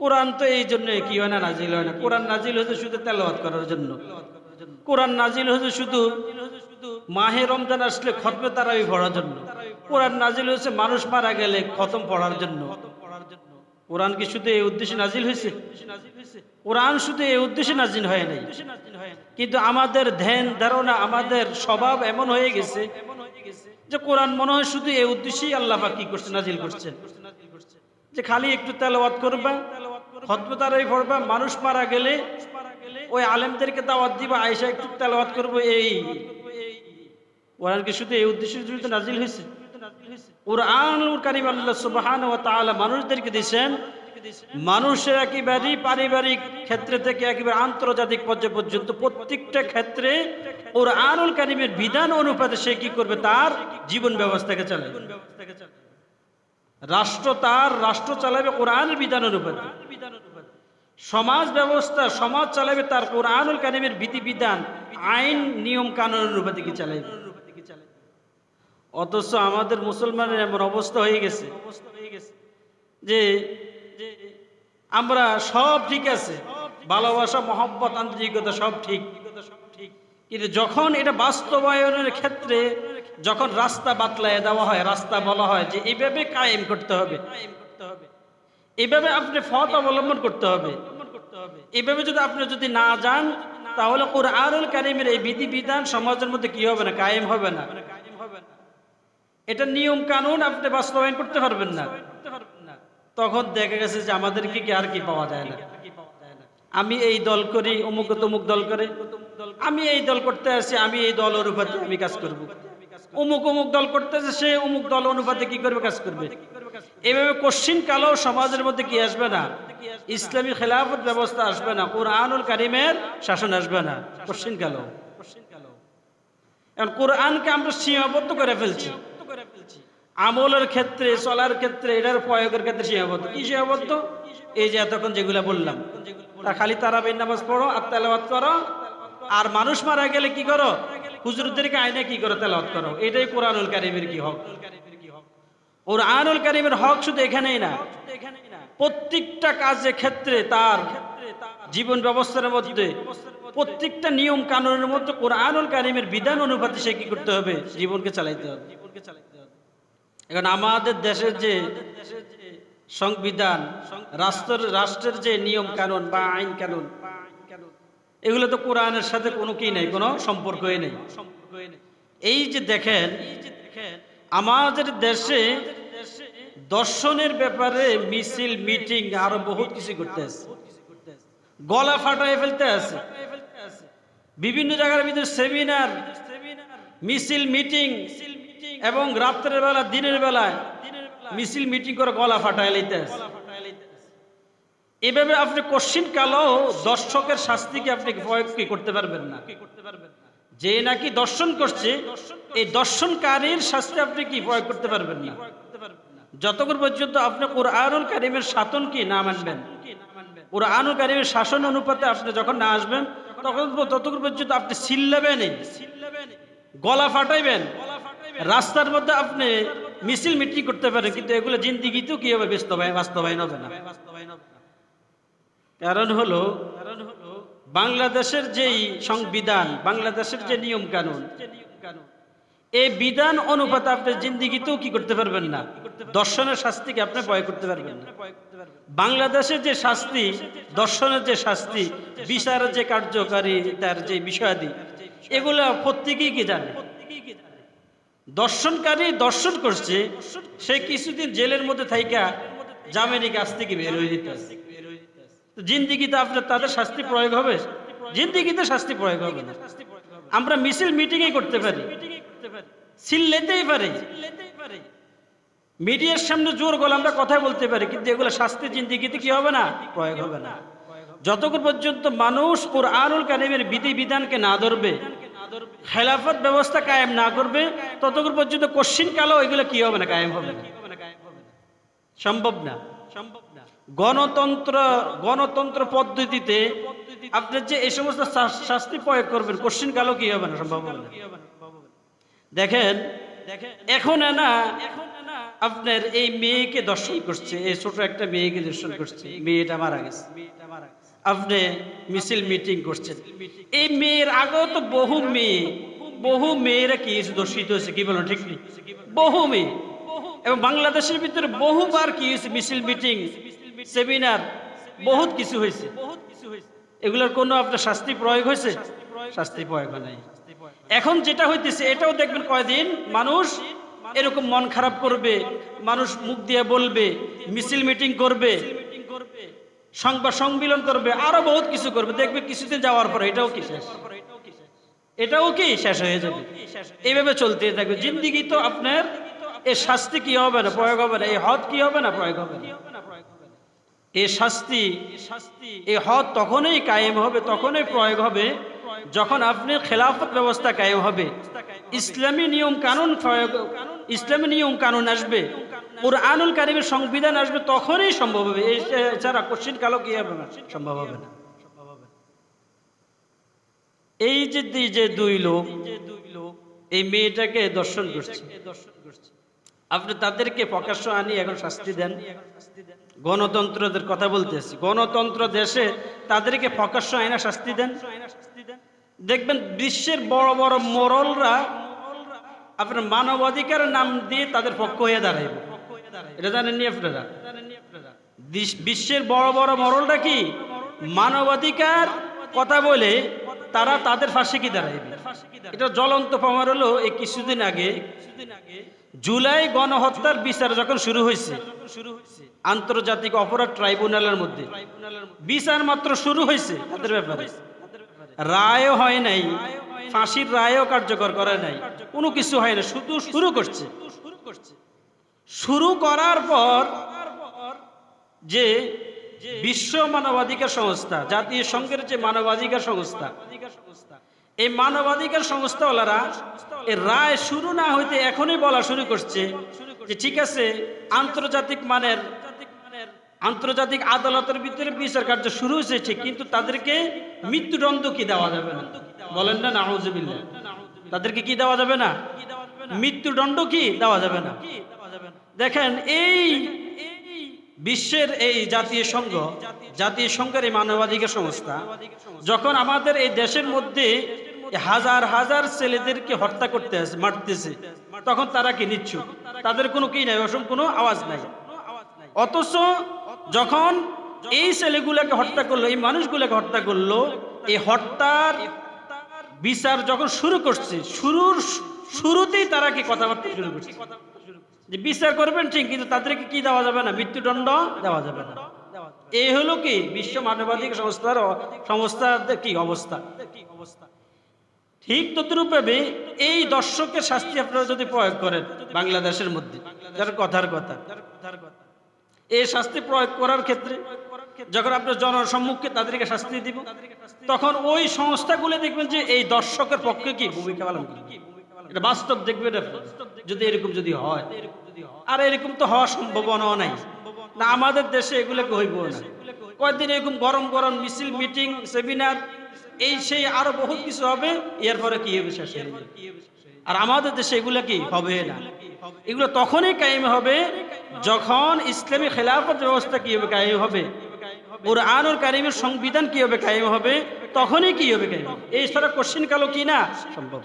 কোরআন তো এই জন্য, কি হয় না, নাজিল হয় না? কোরআন নাজিল হয়েছে শুধু তেলাওয়াত করার জন্য। কোরআন নাজিল হয়েছে শুধু মাহে রমজান আসলে খতমে তারাবি পড়ার জন্য। কোরআন নাজিল হয়েছে মানুষ মারা গেলে খতম পড়ার জন্য। কোরআন কি শুধু এই উদ্দেশ্যে নাজিল হয়েছে? কোরআন শুধু এই উদ্দেশ্যে নাজিল হয় নাই। কিন্তু আমাদের ধ্যান, ধারণা, আমাদের স্বভাব এমন হয়ে গেছে যে কোরআন মনে হয় শুধু এই উদ্দেশ্যেই আল্লাহ কি করছে, নাজিল করছেন যে খালি একটু তেলাওয়াত করবা খতমে তারাবি পড়বা, মানুষ মারা গেলে ওই আলেমদেরকে দাওয়াত দিবা, আয়েশা একটু তেলাওয়াত করব এই। কোরআন কি শুধু এই উদ্দেশ্যের জন্য নাজিল হয়েছে? কারিম আল্লাহ মানুষদেরকে দিয়েছেন, মানুষের একেবারে পারিবারিক ক্ষেত্রে থেকে একেবারে আন্তর্জাতিক পর্যায় পর্যন্ত প্রত্যেকটা ক্ষেত্রে কোরআনুল কারিমের বিধান অনুপাতে সে কি করবে? তার জীবন ব্যবস্থাকে চালাবে। রাষ্ট্র তার রাষ্ট্র চালাবে কোরআনের বিধান অনুপাতে। সমাজ ব্যবস্থা, সমাজ চালাবে তার কোরআনুল কারিমের বিধিবিধান, আইন, নিয়ম কানুন অনুপাতে কি চালাবে অথচ আমাদের মুসলমানের এমন অবস্থা হয়ে গেছে যে আমরা সব ঠিক আছে, ভালোবাসা, মহব্বত, আন্তরিকতা সব ঠিক। কিন্তু যখন এটা বাস্তবায়নের ক্ষেত্রে যখন রাস্তা বাতলায় দেওয়া হয়, রাস্তা বলা হয় যে এইভাবে কায়েম করতে হবে। এইভাবে আপনি ফত অবলম্বন করতে হবে। এইভাবে যদি আপনি যদি না যান, তাহলে কোরআনুল কারিমের এই বিধিবিধান সমাজের মধ্যে কি হবে না, কায়েম হবে না। এটা নিয়ম কানুন, আপনি বাস্তবায়ন করতে পারবেন না। তখন দেখা গেছে যে আমাদেরকে কি আর কি পাওয়া যায় না। আমি এই দল করি অমুক তমুক দল করে। আমি এই দল করতে আসি, আমি এই দল অনুপাতে আমি কাজ করব। অমুক অমুক দল করতেছে, সে অমুক দল অনুপাতে কি করবে, কাজ করবে। এভাবে কোশ্চিন কালো সমাজের মধ্যে কি আসবে না? ইসলামী খেলাফত ব্যবস্থা আসবে না, কোরআনুল কারিমের শাসন আসবে না, কোশ্চিন কালো এখন কোরআনকে আমরা সীমাবদ্ধ করে ফেলছি। আমলের ক্ষেত্রে, চলার ক্ষেত্রে, এটার প্রয়োগের ক্ষেত্রে সীমাবদ্ধ। কি সীমাবদ্ধ? এই যে এতক্ষণ যেগুলা বললাম। তা খালি তারাবির নামাজ পড়ো তেলাওয়াত করো। আর মানুষ মারা গেলে কি করো? হুজুরদেরকে আইনে কি করো তেলাওয়াত করো? এটাই কোরআনুল কারিমের কি হক? কোরআনুল কারিমের হক শুধু এখানেই না, প্রত্যেকটা কাজের ক্ষেত্রে তার জীবন ব্যবস্থার মধ্যে, প্রত্যেকটা নিয়ম কানুনের মধ্যে কোরআনুল কারিমের বিধান অনুপাতে সে কি করতে হবে? জীবনকে চালাইতে হবে। এখন আমাদের দেশের যে সংবিধান, রাষ্ট্রের রাষ্ট্রের যে নিয়ম কানুন বা আইন কানুন এগুলো তো কোরআনের সাথে কোনো কি নেই, কোনো সম্পর্কই নেই। এই যে দেখেন, আমাদের দেশে দর্শনের ব্যাপারে মিছিল, মিটিং আরও বহুত কিছু করতে আছে। গলা ফাটাই ফেলতে আছে। বিভিন্ন জায়গার ভিতরে সেমিনার, মিছিল, মিটিং এবং রাত্রের বেলা, দিনের বেলায় মিছিল, মিটিং করে গলা ফাটাই লইতে আছে। এভাবে আপনি কোশ্চিন কালো দর্শকের শাস্তিকে আপনি প্রয়োগ করতে পারবেন না? যে নাকি দর্শন করছে, এই দর্শনকারীর শাস্তি আপনি কি প্রয়োগ করতে পারবেন না? যতক্ষণ পর্যন্ত আপনি কোরআনুল কারিমের শাসন কি না মানবেন, কোরআনুল কারিমের শাসন অনুপাতে আপনি যখন না আসবেন, তখন ততক্ষণ পর্যন্ত আপনি সিল্লাবেন গলা ফাটাইবেন। রাস্তার মধ্যে আপনি মিছিল মিটিং করতে পারেন, কিন্তু এগুলো জিন্দিগিতেও কি হবে বাস্তবায়ন বাস্তবায়ন হবে না? কারণ হলো কারণ বাংলাদেশের যেই সংবিধান, বাংলাদেশের যে নিয়ম কানুন এই বিধান অনুপাতে আপনি জিন্দিগিতেও কি করতে পারবেন না? দর্শনের শাস্তিকে আপনি ভয় করতে পারবেন না। বাংলাদেশের যে শাস্তি, দর্শনের যে শাস্তি বিচারের যে কার্যকারী তার যে বিষয়াদি, এগুলো প্রত্যেকেই কি জানে? দর্শনকারী দর্শন করছে, সে কিছুদিন জেলের মধ্যে থাইকা জামিনী কাছ থেকে বের হয়ে যেতে জিন্দিগিতে আপনার তাদের শাস্তি প্রয়োগ হবে? জিন্দিগিতে শাস্তি প্রয়োগ হবে না। আমরা মিছিল মিটিংই করতে পারি। সিল লেতেই পারি। মিডিয়ার সামনে জোর গলা আমরা কথা বলতে পারি, কিন্তু এগুলো শাস্তি জিন্দিগিতে কি হবে না? প্রয়োগ হবে না। যতক্ষণ পর্যন্ত মানুষ কোরআনুল কারিমের বিধি বিধানকে না ধরবে, খেলাফত ব্যবস্থা কায়েম না করবে, ততক্ষণ পর্যন্ত কোশ্চিন কালো এগুলো কি হবে না, কায়েম হবে না। সম্ভব না। গণতন্ত্র গণতন্ত্র পদ্ধতিতে আপনি যে এই সমস্ত শাস্তি প্রয়োগ করবেন, কোশ্চিন কালো কি হবে না, সম্ভব হবে দেখেন, এখন না, আপনার এই মেয়েকে দর্শন করছে, এই ছোট একটা মেয়েকে দর্শন করছে, মেয়েটা মারা গেছে। আপনি মিছিল মিটিং করছেন। এই মেয়ের আগেও তো বহু মেয়ে, বহু মেয়েরা কি দর্শিত হয়েছে, কি বলো ঠিক নেই? বহু মেয়ে। এবং বাংলাদেশের ভিতরে বহুবার কি হয়েছে? মিছিল, মিটিং, সেমিনার, বহুত কিছু হয়েছে। বহুত কিছু হয়েছে এগুলোর কোনো আপনার শাস্তি প্রয়োগ হয়েছে? শাস্তি প্রয়োগ হয় নাই। এখন যেটা হইতেছে, এটাও দেখবেন কয়দিন মানুষ এরকম মন খারাপ করবে, মানুষ মুখ দিয়ে বলবে, মিছিল, মিটিং করবে, সংবাদ সম্মিলন করবে, আরও বহুত কিছু করবে। দেখবে কিছুদিন যাওয়ার পরে এটাও কি শেষ? এটাও কি শেষ হয়ে যাবে? এইভাবে চলতে থাকবে। জিন্দিগি তো আপনার এই শাস্তি কি হবে না? প্রয়োগ হবে না? এই হদ কি হবে না? প্রয়োগ হবে এই শাস্তি শাস্তি এই হদ তখনই কায়েম হবে, তখনই প্রয়োগ হবে যখন আপনি খেলাফত ব্যবস্থা কায়েম হবে। ইসলামী নিয়ম কানুন প্রয়োগ, ইসলামী নিয়ম কানুন আসবে, কোরআনুল কারিমের সংবিধান আসবে, তখনই সম্ভব হবে। এছাড়া কোশ্চিন কালো কি হবে না? সম্ভব হবে না। এই যে যে দুই লোক, এই মেয়েটাকে দর্শন করছে দর্শন করছে। আপনি তাদেরকে প্রকাশ্য আনি এখন শাস্তি দেন। গণতন্ত্রদের কথা বলতেছি। গণতন্ত্র দেশে তাদেরকে প্রকাশ্য আইনা শাস্তি দেন। দেখবেন বিশ্বের বড় বড় মোরলরা আপনার মানবাধিকার নাম দিয়ে তাদের পক্ষ হয়ে দাঁড়াইবে। এটা জানেননি আপনারা? বিশ্বের বড় বড় মরলটা কি? মানবাধিকার কথা বলে তারা তাদের ফাঁসি কি দাঁড়াইবে? এটা জ্বলন্ত প্রমাণ হলো এই কিছুদিন আগে কিছুদিন আগে জুলাই গণহত্যার বিচার যখন শুরু হয়েছে, আন্তর্জাতিক অপরাধ ট্রাইব্যুনালের মধ্যে, বিচার মাত্র শুরু হয়েছে তাদের ব্যাপারে। রায়ও হয় নাই, ফাঁসির রায়ও কার্যকর করে নাই, কোনো কিছু হয় না, শুধু শুরু করছে। শুরু করার পর যে বিশ্ব মানবাধিকার সংস্থা জাতীয় সংঘের যে মানবাধিকার সংস্থা এই মানবাধিকার সংস্থাওয়ালারা এই রায় শুরু না হইতে এখনই বলা শুরু করছে যে ঠিক আছে, আন্তর্জাতিক মানের, আন্তর্জাতিক আদালতের ভিতরে বিচার কার্য শুরু হয়েছে ঠিক, কিন্তু তাদেরকে মৃত্যুদণ্ড কি দেওয়া যাবে না। বলেন না, নাউজুবিল্লাহ। তাদেরকে কি দেওয়া যাবে না? মৃত্যুদণ্ড কি দেওয়া যাবে না। দেখেন, এই বিশ্বের এই জাতীয় সংঘ, জাতীয় সংঘের এই মানবাধিকার সংস্থা, যখন আমাদের এই দেশের মধ্যে হাজার হাজার ছেলেদেরকে হত্যা করতে আছে মারতেছে। তখন তারা কি নিচ্ছু তাদের কোনো কি নাই অসম কোনো আওয়াজ নাই। অথচ যখন এই ছেলেগুলোকে হত্যা করল, এই মানুষগুলোকে হত্যা করল, এই হত্যার বিচার যখন শুরু করছে, শুরুর শুরুতেই তারা কি কথাবার্তা শুরু করছে? যে বিচার করবেন ঠিক, কিন্তু তাদেরকে কি দেওয়া যাবে না? মৃত্যুদণ্ড দেওয়া যাবে না। এই হলো কি? বিশ্ব মানবাধিক সংস্থার সংস্থার কি অবস্থা? ঠিক তদ্রূপে এই দর্শকের শাস্তি আপনারা যদি প্রয়োগ করেন বাংলাদেশের মধ্যে, যার কথার কথা। এই শাস্তি প্রয়োগ করার ক্ষেত্রে যখন আপনার জনসম্মুখে তাদেরকে শাস্তি দিব, তখন ওই সংস্থাগুলো দেখবেন যে এই দর্শকের পক্ষে কি ভূমিকা পালন এটা বাস্তব দেখবেন যদি এরকম যদি হয়। আর এরকম তো হওয়ার সম্ভাবনাও নাই। না আমাদের দেশে এগুলোকে হইব না। কয়েকদিন এরকম গরম গরম মিছিল, মিটিং, সেমিনার এই সেই আরও বহুত কিছু হবে, এরপরে কি হবে শেষ আর আমাদের দেশে এগুলো কি? হবে না। এগুলো তখনই কায়েম হবে যখন ইসলামী খেলাফত ব্যবস্থা কি হবে কায়েম হবে। ওর কোরআনুল কারিমের সংবিধান কি হবে কায়েম হবে, তখনই কি হবে। কায়েম এই সারা কোশ্চিন কালো কি না? সম্ভব।